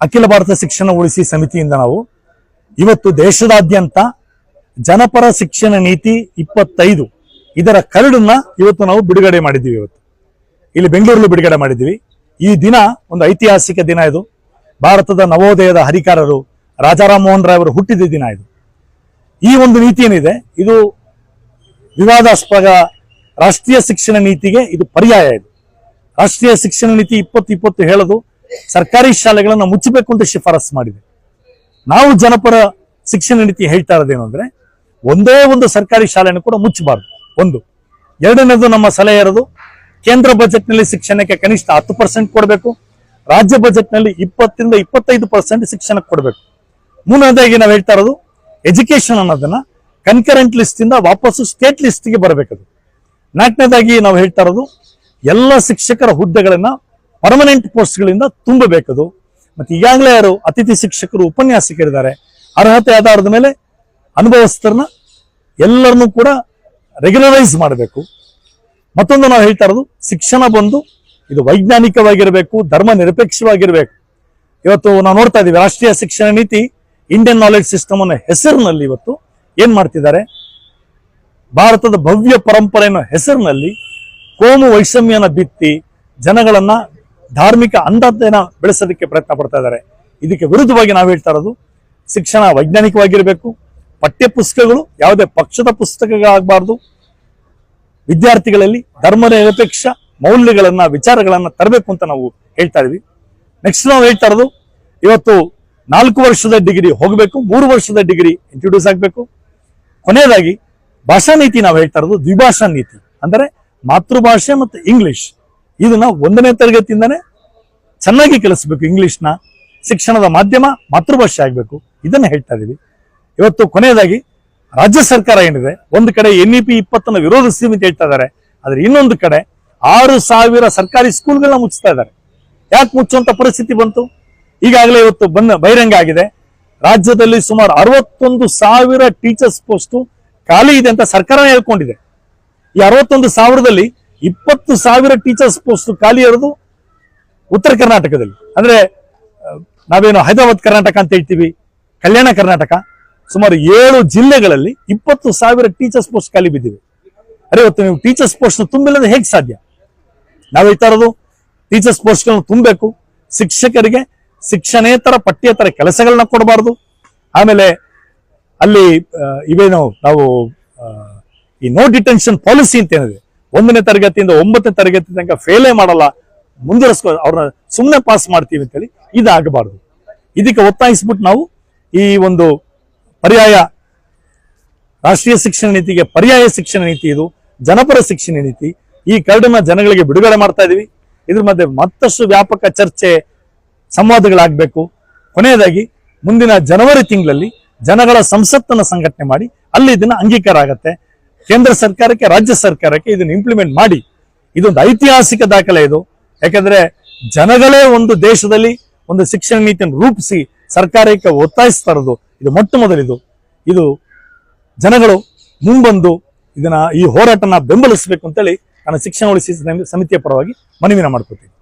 ಅಖಿಲ ಭಾರತ ಶಿಕ್ಷಣ ಉಳಿಸಿ ಸಮಿತಿಯಿಂದ ನಾವು ಇವತ್ತು ದೇಶದಾದ್ಯಂತ ಜನಪರ ಶಿಕ್ಷಣ ನೀತಿ ಇಪ್ಪತ್ತೈದು ಇದರ ಕರಡನ್ನ ಇವತ್ತು ನಾವು ಬಿಡುಗಡೆ ಮಾಡಿದ್ದೀವಿ ಇವತ್ತು. ಇಲ್ಲಿ ಬೆಂಗಳೂರಲ್ಲಿ ಬಿಡುಗಡೆ ಮಾಡಿದ್ದೀವಿ. ಈ ದಿನ ಒಂದು ಐತಿಹಾಸಿಕ ದಿನ ಇದು. ಭಾರತದ ನವೋದಯದ ಹರಿಕಾರರು ರಾಜಾರಾಮ್ ಮೋಹನ್ ರಾಯ್ ಅವರು ಹುಟ್ಟಿದ ದಿನ ಇದು. ಈ ಒಂದು ನೀತಿ ಏನಿದೆ? ಇದು ವಿವಾದಾಸ್ಪದ ರಾಷ್ಟ್ರೀಯ ಶಿಕ್ಷಣ ನೀತಿಗೆ ಇದು ಪರ್ಯಾಯ ಇದು. ರಾಷ್ಟ್ರೀಯ ಶಿಕ್ಷಣ ನೀತಿ ಇಪ್ಪತ್ತು ಇಪ್ಪತ್ತು ಹೇಳೋದು ಸರ್ಕಾರಿ ಶಾಲೆಗಳನ್ನು ಮುಚ್ಚಬೇಕು ಅಂತ ಶಿಫಾರಸು ಮಾಡಿದೆ. ನಾವು ಜನಪರ ಶಿಕ್ಷಣ ನೀತಿ ಹೇಳ್ತಾ ಇರೋದೇನು ಅಂದ್ರೆ, ಒಂದೇ ಒಂದು ಸರ್ಕಾರಿ ಶಾಲೆಯನ್ನು ಕೂಡ ಮುಚ್ಚಬಾರದು. ಒಂದು. ಎರಡನೇದು ನಮ್ಮ ಸಲಹೆ ಇರೋದು ಕೇಂದ್ರ ಬಜೆಟ್ನಲ್ಲಿ ಶಿಕ್ಷಣಕ್ಕೆ ಕನಿಷ್ಠ ಹತ್ತು ಪರ್ಸೆಂಟ್ ಕೊಡಬೇಕು. ರಾಜ್ಯ ಬಜೆಟ್ನಲ್ಲಿ ಇಪ್ಪತ್ತರಿಂದ ಇಪ್ಪತ್ತೈದು ಪರ್ಸೆಂಟ್ ಶಿಕ್ಷಣಕ್ಕೆ ಕೊಡಬೇಕು. ಮೂರನೇದಾಗಿ ನಾವು ಹೇಳ್ತಾ ಇರೋದು ಎಜುಕೇಶನ್ ಅನ್ನೋದನ್ನ ಕನ್ಕರೆಂಟ್ ಲಿಸ್ಟ್ ಇಂದ ವಾಪಸ್ಸು ಸ್ಟೇಟ್ ಲಿಸ್ಟ್ಗೆ ಬರಬೇಕದು. ನಾಲ್ಕನೇದಾಗಿ ನಾವು ಹೇಳ್ತಾ ಇರೋದು, ಎಲ್ಲ ಶಿಕ್ಷಕರ ಹುದ್ದೆಗಳನ್ನ ಪರ್ಮನೆಂಟ್ ಪೋಸ್ಟ್ಗಳಿಂದ ತುಂಬಬೇಕದು. ಮತ್ತೆ ಈಗಾಗಲೇ ಯಾರು ಅತಿಥಿ ಶಿಕ್ಷಕರು, ಉಪನ್ಯಾಸಕರಿದ್ದಾರೆ, ಅರ್ಹತೆ ಆಧಾರದ ಮೇಲೆ ಅನುಭವಸ್ಥರನ್ನ ಎಲ್ಲರನ್ನೂ ಕೂಡ ರೆಗ್ಯುಲರೈಸ್ ಮಾಡಬೇಕು. ಮತ್ತೊಂದು ನಾವು ಹೇಳ್ತಾ ಇರೋದು, ಶಿಕ್ಷಣ ಬಂದು ಇದು ವೈಜ್ಞಾನಿಕವಾಗಿರಬೇಕು ಧರ್ಮ ನಿರಪೇಕ್ಷವಾಗಿರಬೇಕು ಇವತ್ತು ನಾವು ನೋಡ್ತಾ ಇದ್ದೀವಿ, ರಾಷ್ಟ್ರೀಯ ಶಿಕ್ಷಣ ನೀತಿ ಇಂಡಿಯನ್ ನಾಲೆಡ್ಜ್ ಸಿಸ್ಟಮ್ ಅನ್ನೋ ಹೆಸರಿನಲ್ಲಿ ಇವತ್ತು ಏನ್ ಮಾಡ್ತಿದ್ದಾರೆ? ಭಾರತದ ಭವ್ಯ ಪರಂಪರೆಯನ್ನು ಹೆಸರಿನಲ್ಲಿ ಕೋಮು ವೈಷಮ್ಯನ ಬಿತ್ತಿ ಜನಗಳನ್ನ ಧಾರ್ಮಿಕ ಅಂಧತೆನ ಬೆಳೆಸೋದಕ್ಕೆ ಪ್ರಯತ್ನ ಪಡ್ತಾ ಇದ್ದಾರೆ. ಇದಕ್ಕೆ ವಿರುದ್ಧವಾಗಿ ನಾವು ಹೇಳ್ತಾ ಇರೋದು, ಶಿಕ್ಷಣ ವೈಜ್ಞಾನಿಕವಾಗಿರಬೇಕು, ಪಠ್ಯ ಪುಸ್ತಕಗಳು ಯಾವುದೇ ಪಕ್ಷದ ಪುಸ್ತಕಗಳಾಗಬಾರ್ದು. ವಿದ್ಯಾರ್ಥಿಗಳಲ್ಲಿ ಧರ್ಮ ನಿರಪೇಕ್ಷ ಮೌಲ್ಯಗಳನ್ನ, ವಿಚಾರಗಳನ್ನ ತರಬೇಕು ಅಂತ ನಾವು ಹೇಳ್ತಾ ಇದೀವಿ. ನೆಕ್ಸ್ಟ್ ನಾವು ಹೇಳ್ತಾ ಇರೋದು, ಇವತ್ತು ನಾಲ್ಕು ವರ್ಷದ ಡಿಗ್ರಿ ಹೋಗಬೇಕು, ಮೂರು ವರ್ಷದ ಡಿಗ್ರಿ ಇಂಟ್ರೊಡ್ಯೂಸ್ ಆಗಬೇಕು. ಕೊನೆಯದಾಗಿ ಭಾಷಾ ನೀತಿ ನಾವು ಹೇಳ್ತಾ ಇರೋದು ದ್ವಿಭಾಷಾ ನೀತಿ. ಅಂದರೆ ಮಾತೃಭಾಷೆ ಮತ್ತು ಇಂಗ್ಲಿಷ್ ಇದನ್ನ ಒಂದನೇ ತರಗತಿಯಿಂದನೇ ಚೆನ್ನಾಗಿ ಕಲಿಸ್ಬೇಕು ಇಂಗ್ಲಿಷ್ನ ಶಿಕ್ಷಣದ ಮಾಧ್ಯಮ, ಮಾತೃಭಾಷೆ ಆಗಬೇಕು. ಇದನ್ನ ಹೇಳ್ತಾ ಇದೀವಿ. ಇವತ್ತು ಕೊನೆಯದಾಗಿ ರಾಜ್ಯ ಸರ್ಕಾರ ಏನಿದೆ, ಒಂದು ಕಡೆ ಎನ್ ಇ ಪಿ ಇಪ್ಪತ್ತನ್ನು ವಿರೋಧಿಸ್ತೀವಿ ಅಂತ ಹೇಳ್ತಾ ಇದ್ದಾರೆ, ಆದ್ರೆ ಇನ್ನೊಂದು ಕಡೆ ಆರು ಸಾವಿರ ಸರ್ಕಾರಿ ಸ್ಕೂಲ್ಗಳನ್ನ ಮುಚ್ತಾ ಇದ್ದಾರೆ. ಯಾಕೆ ಮುಚ್ಚುವಂತ ಪರಿಸ್ಥಿತಿ ಬಂತು? ಈಗಾಗಲೇ ಇವತ್ತು ಬಂದ ಬಹಿರಂಗ ಆಗಿದೆ. ರಾಜ್ಯದಲ್ಲಿ ಸುಮಾರು ಅರವತ್ತೊಂದು ಸಾವಿರ ಟೀಚರ್ಸ್ ಪೋಸ್ಟ್ ಖಾಲಿ ಇದೆ ಅಂತ ಸರ್ಕಾರ ಹೇಳ್ಕೊಂಡಿದೆ. ಈ ಅರವತ್ತೊಂದು ಸಾವಿರದಲ್ಲಿ ಇಪ್ಪತ್ತು ಸಾವಿರ ಟೀಚರ್ಸ್ ಪೋಸ್ಟ್ ಖಾಲಿ ಇರೋದು ಉತ್ತರ ಕರ್ನಾಟಕದಲ್ಲಿ. ಅಂದ್ರೆ ನಾವೇನು ಹೈದರಾಬಾದ್ ಕರ್ನಾಟಕ ಅಂತ ಹೇಳ್ತೀವಿ, ಕಲ್ಯಾಣ ಕರ್ನಾಟಕ, ಸುಮಾರು ಏಳು ಜಿಲ್ಲೆಗಳಲ್ಲಿ ಇಪ್ಪತ್ತು ಸಾವಿರ ಟೀಚರ್ಸ್ ಪೋಸ್ಟ್ ಖಾಲಿ ಬಿದ್ದಿವೆ ಅರೆ, ಇವತ್ತು ನೀವು ಟೀಚರ್ಸ್ ಪೋಸ್ಟ್ ತುಂಬಿಲ್ಲದೆ ಹೇಗೆ ಸಾಧ್ಯ? ನಾವು ಹೇಳ್ತಾ ಇರೋದು ಟೀಚರ್ಸ್ ಪೋಸ್ಟ್ಗಳನ್ನು ತುಂಬಬೇಕು. ಶಿಕ್ಷಕರಿಗೆ ಶಿಕ್ಷಣೇತರ, ಪಠ್ಯೇತರ ಕೆಲಸಗಳನ್ನ ಕೊಡಬಾರ್ದು. ಆಮೇಲೆ ಅಲ್ಲಿ ಇವೇನು ನಾವು ಈ ನೋ ಡಿಟೆನ್ಷನ್ ಪಾಲಿಸಿ ಅಂತ ಏನಿದೆ ಒಂದನೇ ತರಗತಿಯಿಂದ ಒಂಬತ್ತನೇ ತರಗತಿ ತನಕ ಫೇಲೇ ಮಾಡಲ್ಲ. ಮುಂದುವರಿಸ್ಕೊ ಅವ್ರನ್ನ ಸುಮ್ಮನೆ ಪಾಸ್ ಮಾಡ್ತೀವಿ ಅಂತೇಳಿ ಇದಾಗಬಾರ್ದು. ಇದಕ್ಕೆ ಒತ್ತಾಯಿಸ್ಬಿಟ್ಟು ನಾವು ಈ ಒಂದು ಪರ್ಯಾಯ ರಾಷ್ಟ್ರೀಯ ಶಿಕ್ಷಣ ನೀತಿಗೆ ಪರ್ಯಾಯ ಶಿಕ್ಷಣ ನೀತಿ ಇದು, ಜನಪರ ಶಿಕ್ಷಣ ನೀತಿ. ಈ ಕರಡನ್ನ ಜನಗಳಿಗೆ ಬಿಡುಗಡೆ ಮಾಡ್ತಾ ಇದೀವಿ. ಇದ್ರ ಮಧ್ಯೆ ಮತ್ತಷ್ಟು ವ್ಯಾಪಕ ಚರ್ಚೆ, ಸಂವಾದಗಳಾಗಬೇಕು. ಕೊನೆಯದಾಗಿ ಮುಂದಿನ ಜನವರಿ ತಿಂಗಳಲ್ಲಿ ಜನಗಳ ಸಂಸತ್ತನ್ನು ಸಂಘಟನೆ ಮಾಡಿ ಅಲ್ಲಿ ಇದನ್ನ ಅಂಗೀಕಾರ ಆಗತ್ತೆ. ಕೇಂದ್ರ ಸರ್ಕಾರಕ್ಕೆ, ರಾಜ್ಯ ಸರ್ಕಾರಕ್ಕೆ ಇದನ್ನು ಇಂಪ್ಲಿಮೆಂಟ್ ಮಾಡಿ. ಇದೊಂದು ಐತಿಹಾಸಿಕ ದಾಖಲೆ ಇದು. ಯಾಕಂದ್ರೆ ಜನಗಳೇ ಒಂದು ದೇಶದಲ್ಲಿ ಒಂದು ಶಿಕ್ಷಣ ನೀತಿಯನ್ನು ರೂಪಿಸಿ ಸರ್ಕಾರಕ್ಕೆ ಒತ್ತಾಯಿಸ್ತಾ ಇರೋದು. ಇದು ಮೊಟ್ಟ ಮೊದಲಿದು. ಇದು ಜನಗಳು ಮುಂಬಂದು ಇದನ್ನ ಈ ಹೋರಾಟನ ಬೆಂಬಲಿಸಬೇಕು ಅಂತೇಳಿ ನಾನು ಶಿಕ್ಷಣ ಉಳಿಸಿ ಸಮಿತಿಯ ಪರವಾಗಿ ಮನವಿನ ಮಾಡ್ಕೊತೀನಿ.